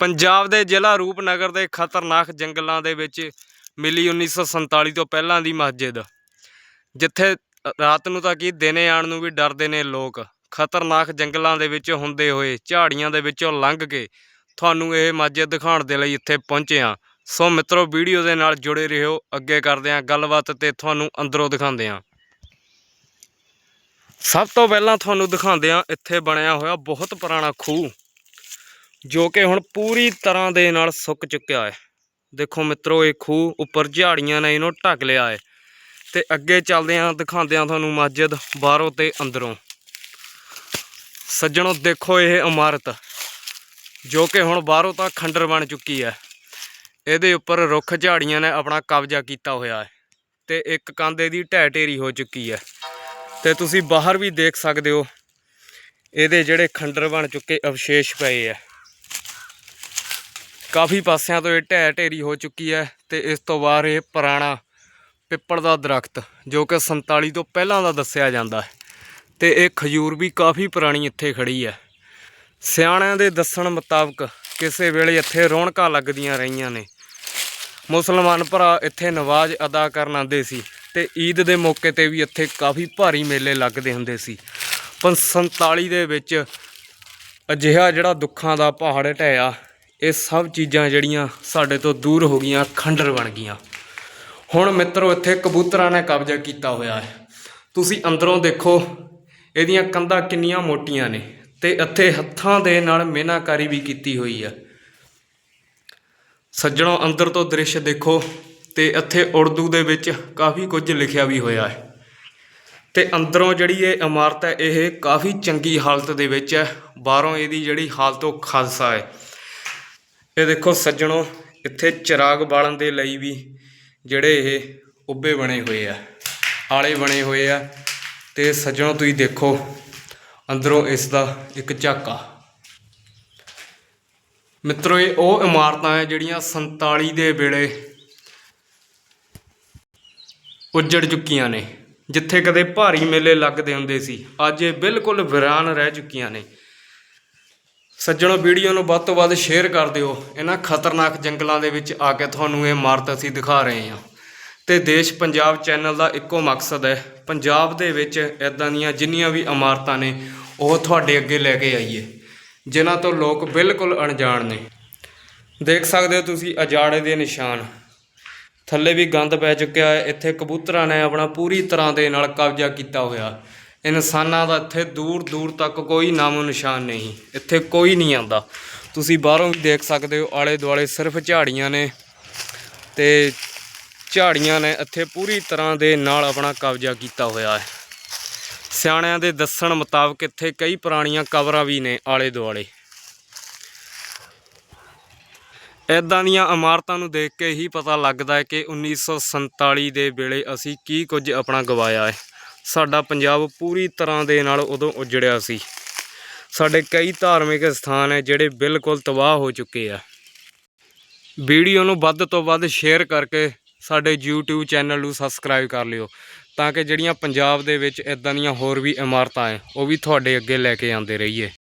ਪੰਜਾਬ ਦੇ ਜ਼ਿਲ੍ਹਾ ਰੂਪਨਗਰ ਦੇ ਖਤਰਨਾਕ ਜੰਗਲਾਂ ਦੇ ਵਿੱਚ ਮਿਲੀ 1947 ਤੋਂ ਪਹਿਲਾਂ ਦੀ ਮਸਜਿਦ, ਜਿੱਥੇ ਰਾਤ ਨੂੰ ਤਾਂ ਕੀ ਦਿਨੇ ਆਣ ਨੂੰ ਵੀ ਡਰਦੇ ਨੇ ਲੋਕ। ਖਤਰਨਾਕ ਜੰਗਲਾਂ ਦੇ ਵਿੱਚ ਹੁੰਦੇ ਹੋਏ ਝਾੜੀਆਂ ਦੇ ਵਿੱਚੋਂ ਲੰਘ ਕੇ ਤੁਹਾਨੂੰ ਇਹ ਮਸਜਿਦ ਦਿਖਾਉਣ ਦੇ ਲਈ ਇੱਥੇ ਪਹੁੰਚੇ ਹਾਂ। ਸੋ ਮਿੱਤਰੋ, ਵੀਡੀਓ ਦੇ ਨਾਲ ਜੁੜੇ ਰਹੋ, ਅੱਗੇ ਕਰਦੇ ਹਾਂ ਗੱਲਬਾਤ ਤੇ ਤੁਹਾਨੂੰ ਅੰਦਰੋਂ ਦਿਖਾਉਂਦੇ ਹਾਂ। ਸਭ ਤੋਂ ਪਹਿਲਾਂ ਤੁਹਾਨੂੰ ਦਿਖਾਉਂਦੇ ਹਾਂ ਇੱਥੇ ਬਣਿਆ ਹੋਇਆ ਬਹੁਤ ਪੁਰਾਣਾ ਖੂਹ। ਜੋ ਕਿ ਹੁਣ ਪੂਰੀ ਤਰ੍ਹਾਂ ਦੇ ਨਾਲ ਸੁੱਕ ਚੁੱਕਿਆ ਹੈ। ਦੇਖੋ ਮਿੱਤਰੋ, ਇਹ ਖੂਹ ਉੱਪਰ ਝਾੜੀਆਂ ਨੇ, ਇਹਨੂੰ ਢੱਕ ਲਿਆ ਹੈ। ਤੇ ਅੱਗੇ ਚੱਲਦੇ ਹਾਂ ਦਿਖਾਉਂਦੇ ਹਾਂ ਤੁਹਾਨੂੰ ਮਸਜਿਦ ਬਾਹਰੋਂ ਤੇ ਅੰਦਰੋਂ। ਸੱਜਣੋ, ਦੇਖੋ ਇਹ ਇਮਾਰਤ, ਜੋ ਕਿ ਹੁਣ ਬਾਹਰੋਂ ਤਾਂ ਖੰਡਰ ਬਣ ਚੁੱਕੀ ਹੈ। ਇਹਦੇ ਉੱਪਰ ਰੁੱਖ ਝਾੜੀਆਂ ਨੇ ਆਪਣਾ ਕਬਜ਼ਾ ਕੀਤਾ ਹੋਇਆ ਹੈ ਤੇ ਇੱਕ ਕੰਧ ਇਹਦੀ ਢਹਿ ਢੇਰੀ ਹੋ ਚੁੱਕੀ ਹੈ। ਤੇ ਤੁਸੀਂ ਬਾਹਰ ਵੀ ਦੇਖ ਸਕਦੇ ਹੋ, ਇਹਦੇ ਜਿਹੜੇ ਖੰਡਰ ਬਣ ਚੁੱਕੇ ਅਵਸ਼ੇਸ਼ ਪਏ ਆ ਕਾਫੀ ਪਾਸਿਆਂ ਤੋਂ ਇਹ ਢਹਿ ਢੇਰੀ ਹੋ ਚੁੱਕੀ ਹੈ ਤੇ ਇਸ ਤੋਂ ਬਾਅਦ ਇਹ ਪੁਰਾਣਾ ਪਿੱਪਲ ਦਾ ਦਰਖਤ, ਜੋ ਕਿ 47 ਤੋਂ ਪਹਿਲਾਂ ਦਾ ਦੱਸਿਆ ਜਾਂਦਾ ਹੈ ਤੇ ਇਹ ਖਜੂਰ ਵੀ ਕਾਫੀ ਪੁਰਾਣੀ ਇੱਥੇ ਖੜੀ ਹੈ। ਸਿਆਣਿਆਂ ਦੇ ਦੱਸਣ ਮੁਤਾਬਕ ਕਿਸੇ ਵੇਲੇ ਇੱਥੇ ਰੌਣਕਾਂ ਲੱਗਦੀਆਂ ਰਹੀਆਂ ਨੇ। ਮੁਸਲਮਾਨ ਭਰਾ ਇੱਥੇ ਨਵਾਜ਼ ਅਦਾ ਕਰਨ ਆਉਂਦੇ ਸੀ ਤੇ ਈਦ ਦੇ ਮੌਕੇ ਤੇ ਵੀ ਇੱਥੇ ਕਾਫੀ ਭਾਰੀ ਮੇਲੇ ਲੱਗਦੇ ਹੁੰਦੇ ਸੀ। ਪਰ 47 ਦੇ ਵਿੱਚ ਅਜਿਹਾ ਜਿਹੜਾ ਦੁੱਖਾਂ ਦਾ ਪਹਾੜ ਢਹਿਆ ਇਹ ਸਭ ਚੀਜ਼ਾਂ ਜਿਹੜੀਆਂ ਸਾਡੇ ਤੋਂ ਦੂਰ ਹੋ ਗਈਆਂ, ਖੰਡਰ ਬਣ ਗਈਆਂ। ਹੁਣ ਮਿੱਤਰੋ, ਇੱਥੇ ਕਬੂਤਰਾਂ ਨੇ ਕਬਜ਼ਾ ਕੀਤਾ ਹੋਇਆ ਹੈ। ਤੁਸੀਂ ਅੰਦਰੋਂ ਦੇਖੋ, ਇਹਦੀਆਂ ਕੰਧਾਂ ਕਿੰਨੀਆਂ ਮੋਟੀਆਂ ਨੇ ਤੇ ਇੱਥੇ ਹੱਥਾਂ ਦੇ ਨਾਲ ਮਿਹਨਾਕਾਰੀ ਵੀ ਕੀਤੀ ਹੋਈ ਹੈ। ਸੱਜਣੋ, ਅੰਦਰ ਤੋਂ ਦ੍ਰਿਸ਼ ਦੇਖੋ ਤੇ ਇੱਥੇ ਉਰਦੂ ਦੇ ਵਿੱਚ ਕਾਫੀ ਕੁਝ ਲਿਖਿਆ ਵੀ ਹੋਇਆ ਹੈ। ਤੇ ਅੰਦਰੋਂ ਜਿਹੜੀ ਇਹ ਇਮਾਰਤ ਹੈ, ਇਹ ਕਾਫੀ ਚੰਗੀ ਹਾਲਤ ਦੇ ਵਿੱਚ ਹੈ। ਬਾਹਰੋਂ ਇਹਦੀ ਜਿਹੜੀ ਹਾਲਤ ਉਹ ਖਾਲਸਾ ਹੈ। ਇਹ ਦੇਖੋ ਸੱਜਣੋ, ਇੱਥੇ ਚਿਰਾਗ ਬਾਲਣ ਦੇ ਲਈ ਵੀ ਜਿਹੜੇ ਇਹ ਉੱਬੇ ਬਣੇ ਹੋਏ ਆ, ਆਲੇ ਬਣੇ ਹੋਏ ਆ। ਤੇ ਸੱਜਣੋ, ਤੁਸੀਂ ਦੇਖੋ, ਅੰਦਰੋਂ ਇਸ ਦਾ ਇੱਕ ਝਾਕਾ। ਮਿੱਤਰੋ, ਇਹ ਉਹ ਇਮਾਰਤਾਂ ਹੈ ਜਿਹੜੀਆਂ 47 ਦੇ ਵੇਲੇ ਉੱਜੜ ਚੁੱਕੀਆਂ ਨੇ, ਜਿੱਥੇ ਕਦੇ ਭਾਰੀ ਮੇਲੇ ਲੱਗਦੇ ਹੁੰਦੇ ਸੀ। ਅੱਜ ਇਹ ਬਿਲਕੁਲ ਵਿਰਾਨ ਰਹਿ ਚੁੱਕੀਆਂ ਨੇ। ਸੱਜਣੋ ਵੀਡੀਓ ਨੂੰ ਵੱਧ ਤੋਂ ਵੱਧ ਸ਼ੇਅਰ ਕਰ ਦਿਓ। ਇਹਨਾਂ ਖਤਰਨਾਕ ਜੰਗਲਾਂ ਦੇ ਵਿੱਚ ਆ ਕੇ ਤੁਹਾਨੂੰ ਇਹ ਇਮਾਰਤ ਅਸੀਂ ਦਿਖਾ ਰਹੇ ਹਾਂ। ਤੇ ਦੇਸ਼ ਪੰਜਾਬ ਚੈਨਲ ਦਾ ਇੱਕੋ ਮਕਸਦ ਹੈ। ਪੰਜਾਬ ਦੇ ਵਿੱਚ ਇਦਾਂ ਦੀਆਂ ਜਿੰਨੀਆਂ ਵੀ ਇਮਾਰਤਾਂ ਨੇ, ਉਹ ਤੁਹਾਡੇ ਅੱਗੇ ਲੈ ਕੇ ਆਈਏ, ਜਿਨ੍ਹਾਂ ਤੋਂ ਲੋਕ ਬਿਲਕੁਲ ਅਣਜਾਣ ਨੇ। ਦੇਖ ਸਕਦੇ ਹੋ ਤੁਸੀਂ ਅਜਾੜੇ ਦੇ ਨਿਸ਼ਾਨ। ਥੱਲੇ ਵੀ ਗੰਦ ਪੈ ਚੁੱਕਿਆ ਹੈ। ਇੱਥੇ ਕਬੂਤਰਾਂ ਨੇ ਆਪਣਾ ਪੂਰੀ ਤਰ੍ਹਾਂ ਦੇ ਨਾਲ ਕਬਜ਼ਾ ਕੀਤਾ ਹੋਇਆ। ਇਨਸਾਨਾਂ ਦਾ ਇੱਥੇ ਦੂਰ ਦੂਰ ਤੱਕ ਕੋਈ ਨਾਮੋ ਨਿਸ਼ਾਨ ਨਹੀਂ। ਇੱਥੇ ਕੋਈ ਨਹੀਂ ਆਉਂਦਾ। ਤੁਸੀਂ ਬਾਹਰੋਂ ਵੀ ਦੇਖ ਸਕਦੇ ਹੋ, ਆਲੇ ਦੁਆਲੇ ਸਿਰਫ ਝਾੜੀਆਂ ਨੇ ਤੇ ਝਾੜੀਆਂ ਨੇ ਇੱਥੇ ਪੂਰੀ ਤਰ੍ਹਾਂ ਦੇ ਨਾਲ ਆਪਣਾ ਕਬਜ਼ਾ ਕੀਤਾ ਹੋਇਆ ਹੈ। ਸਿਆਣਿਆਂ ਦੇ ਦੱਸਣ ਮੁਤਾਬਕ ਇੱਥੇ ਕਈ ਪੁਰਾਣੀਆਂ ਕਬਰਾਂ ਵੀ ਨੇ ਆਲੇ ਦੁਆਲੇ। ਇਦਾਂ ਦੀਆਂ ਇਮਾਰਤਾਂ ਨੂੰ ਦੇਖ ਕੇ ਹੀ ਪਤਾ ਲੱਗਦਾ ਹੈ ਕਿ 1947 ਦੇ ਵੇਲੇ ਅਸੀਂ ਕੀ ਕੁਝ ਆਪਣਾ ਗਵਾਇਆ ਹੈ। ਸਾਡਾ ਪੰਜਾਬ ਪੂਰੀ ਤਰ੍ਹਾਂ ਦੇ ਨਾਲ ਉਦੋਂ ਉਜੜਿਆ ਸੀ। ਸਾਡੇ ਕਈ ਧਾਰਮਿਕ ਸਥਾਨ ਹੈ ਜਿਹੜੇ ਬਿਲਕੁਲ ਤਬਾਹ ਹੋ ਚੁੱਕੇ ਆ। ਵੀਡੀਓ ਨੂੰ ਵੱਧ ਤੋਂ ਵੱਧ ਸ਼ੇਅਰ ਕਰਕੇ ਸਾਡੇ YouTube ਚੈਨਲ ਨੂੰ ਸਬਸਕ੍ਰਾਈਬ ਕਰ ਲਿਓ ਤਾਂ ਕਿ ਜਿਹੜੀਆਂ ਪੰਜਾਬ ਦੇ ਵਿੱਚ ਇਦਾਂ ਦੀਆਂ ਹੋਰ ਵੀ ਇਮਾਰਤਾਂ ਹੈ, ਉਹ ਵੀ ਤੁਹਾਡੇ ਅੱਗੇ ਲੈ ਕੇ ਆਉਂਦੇ ਰਹੀਏ।